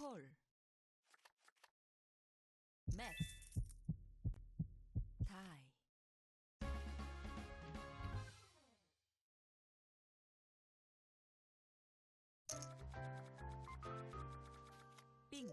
콜. 맥스 다이 빙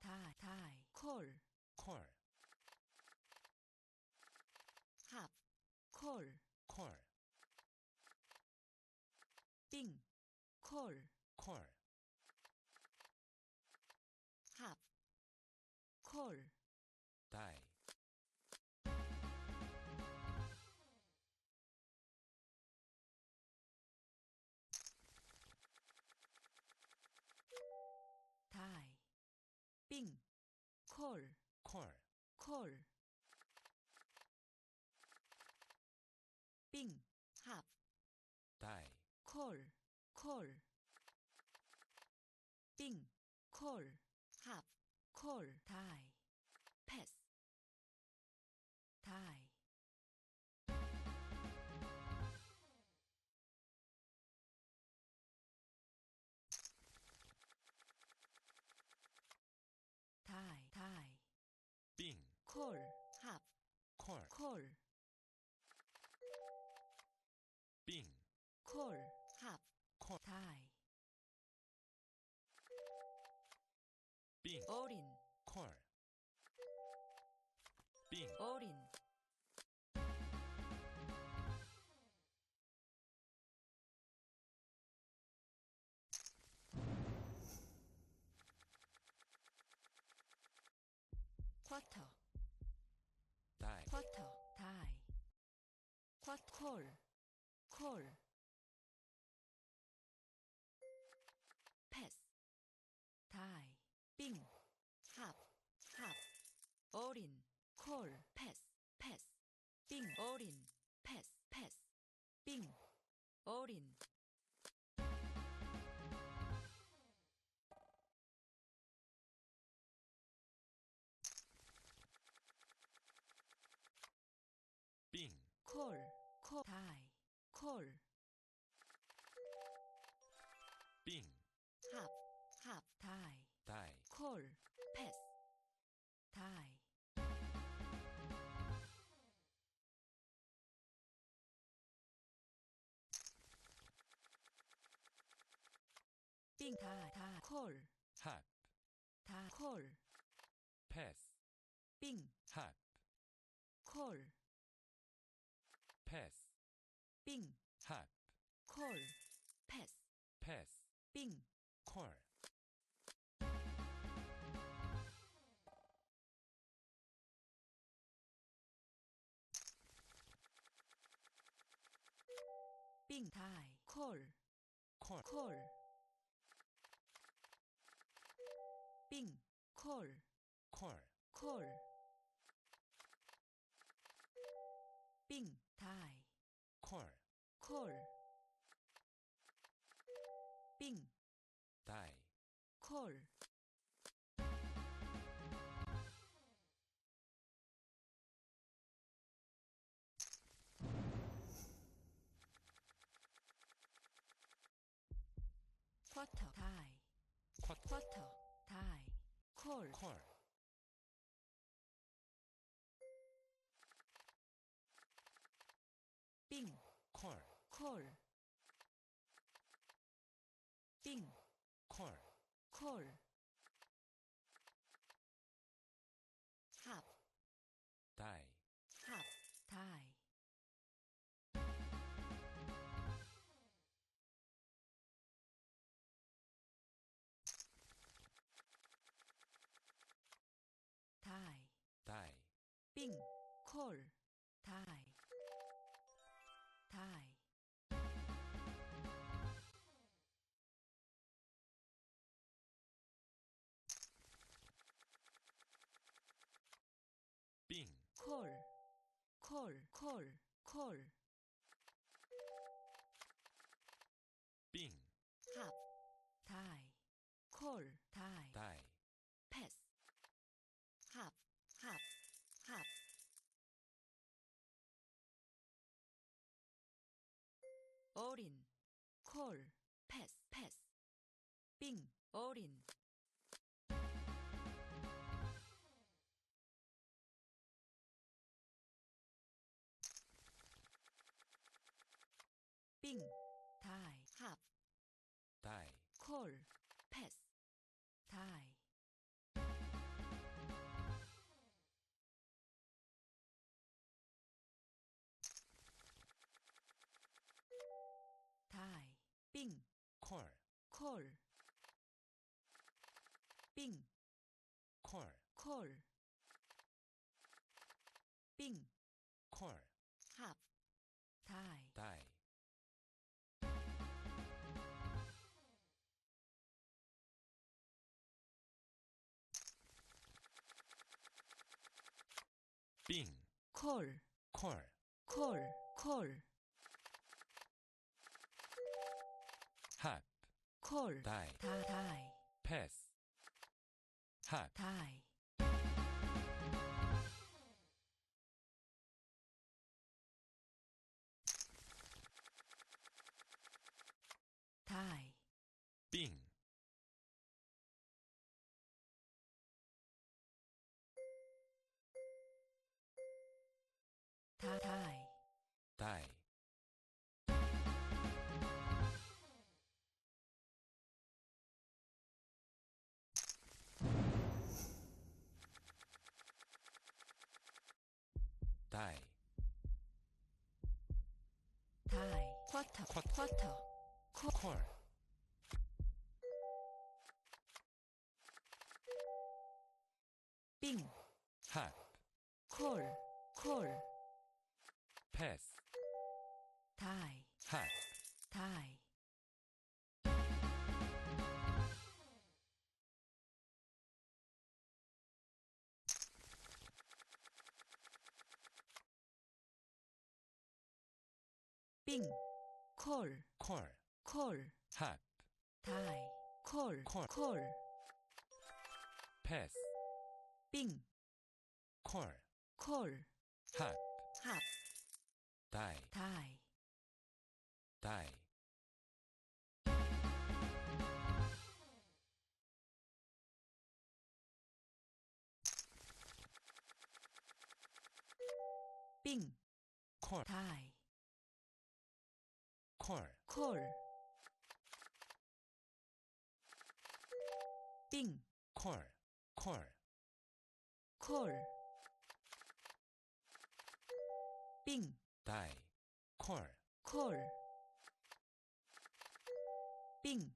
다, 다이 콜 콜, 합, 콜, 콜, 빙, 콜, 콜, 콜, 콜, 콜, 빙, 합, 다이, 콜, 콜, 빙, 콜, 합, 콜, 다이, 콜, 합, 콜, 콜, 빙, 콜, 합, 콜. 다이, 빙, 어린, 콜, 빙, 어린, 쿼터, 다이, 쿼터, 다이, 쿼, 콜, 콜, 콜, 다이, 콜, 빙, 합, 합, 다이, 다이, 콜, 패스, 다이, 빙, 다, 다, 콜, 합, 다, 콜, 패스, 빙, 합, 콜, 패스, 빙, 합, 콜, 패스, 패스, 빙, 콜, 빙, 다이, 콜, 콜, 콜, 빙, 콜, 콜, 콜, 빙, 다이, 콜, 콜, 빙, 다이, 콜, 쿼터, 다이, 쿼, 쿼터, 다이, 콜, 콜, 빙, 콜, 콜, 빙, 콜, 콜, 합, 다이, 합, 다이, 다이, 다이, 빙, 콜, 다이, 다이, 콜, 콜, 콜, 빙, 합, 다이, 콜, 다이, 다이, 패스, 합, 합, 합, 어린, 콜, 패스, 패스, 빙, 어린, 링, 다이, 합, 다이, 콜, 패스, 다이. 다이, 빙, 콜, 콜, 빙, 콜, 콜. 콜, 콜, 콜, 콜, 핫, 콜, 다이, 다, 다이, 패스, 핫, 다이. 다이, 다이, 쿼터, 쿼터. 쿼터, 콜, 빙, 핫, 콜, 콜, 패스, 빙, 콜, 콜, 콜, 핫, 다이, 콜, 콜. 콜, 패스, 빙, 콜, 콜, 핫, 합, 다이, 다이. 다이, 빙, 콜, 다이, 콜, 콜. 빙, 콜, 콜, 콜. 빙, 다이, 콜, 콜. 빙,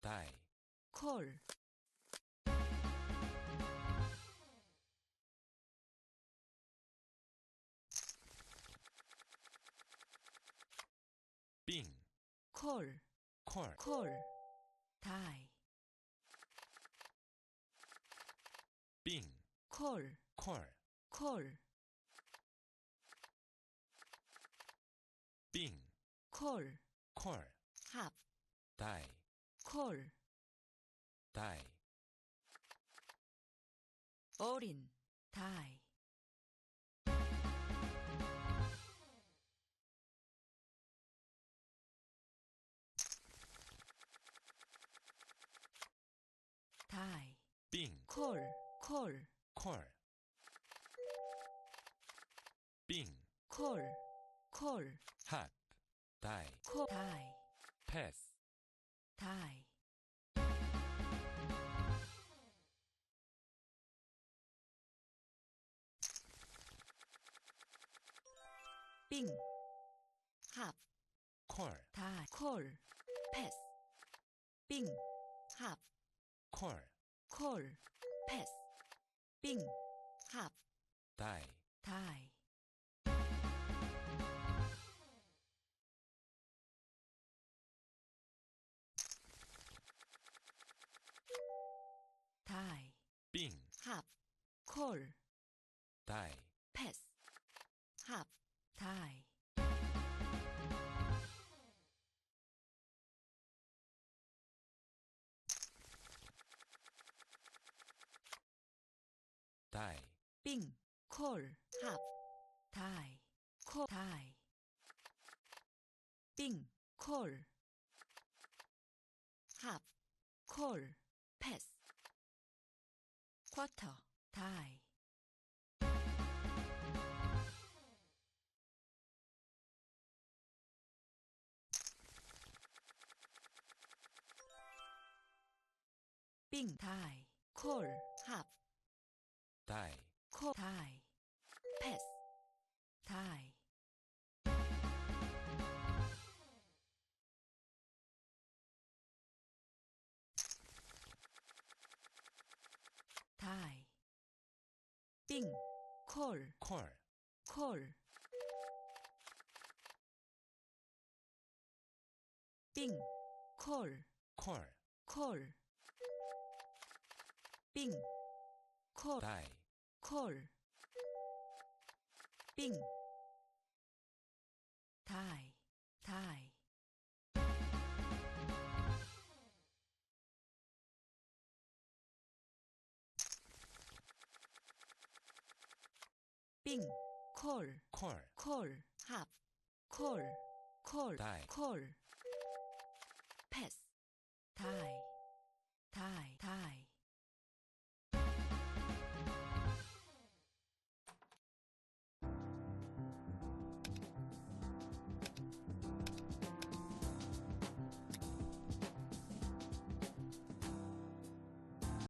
다이, 콜. 콜, 콜, 콜. 다이, 빙, 콜, 콜, 콜. 빙, 콜. 콜, 합, 다이, 콜. 다이, 어린, 다이. 다이, 빙, 콜, 콜, 콜, 빙, 콜, 콜, 핫, 다이, 콜, 다이, 패스, 다이. 빙, 합, 콜, 다이, 콜, 패스. 빙, 합, 콜, 콜, 패스. 빙, 합, 다이, 다이. 다이, 빙, 합, 콜, 다이, 빙, 콜, 합, 다이, 콜, 다이. 빙, 콜, 합, 콜, 패스. 쿼터, 다이. 빙, 다이, 콜, 합, 다이, 코 다이 패스 다이 다이 띵콜콜콜. 콜. 띵, 콜, 콜, 콜, 빙, 콜, 다이, 콜. 빙, 다이, 다이. 빙, 콜, 콜, 콜, 합, 콜, 콜, 다이. 콜, 패스, 다이,